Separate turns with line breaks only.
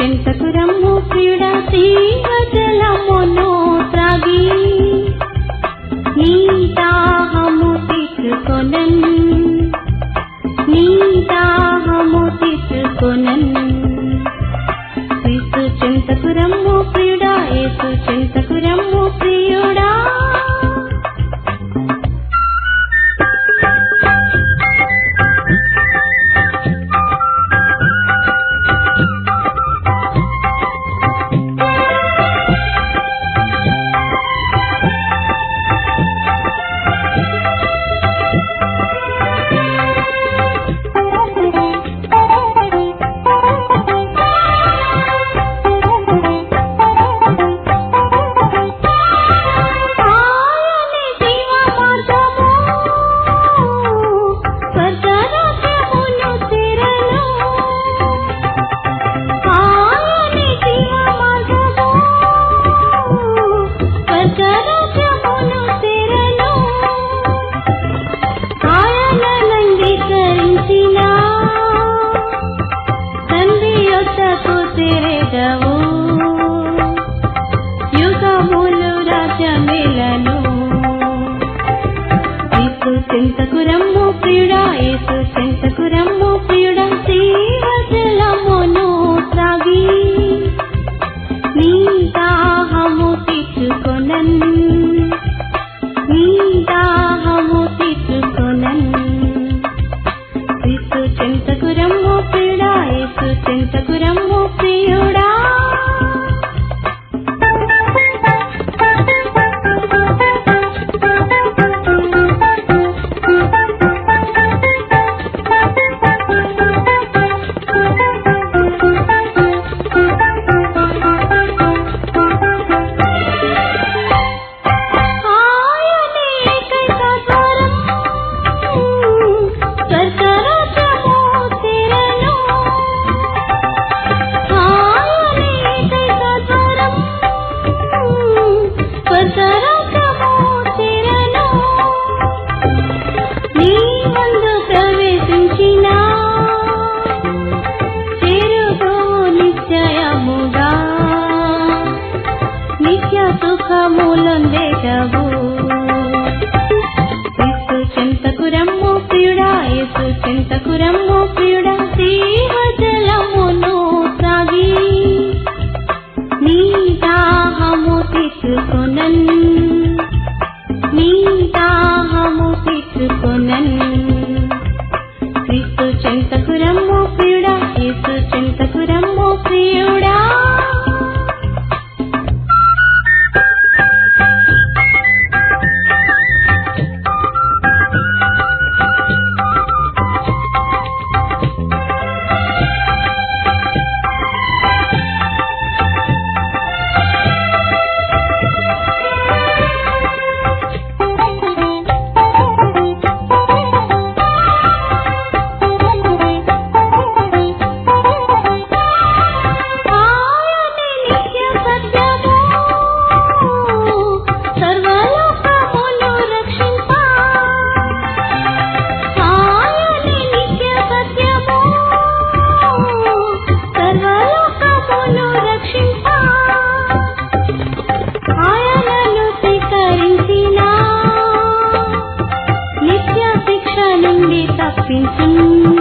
చెంతకురమ్ము క్రీడీవజలమును త్రాగి నీతాహము తీసుకొనన్ నీతాహము తీసుకొనన్. la చెంతకు రమ్ము ప్రియుడా యేసు చెంతకు రమ్ము ప్రియుడా స్నేహజలమును తాగి నీ దాహము తీసుకొనన్ను 星星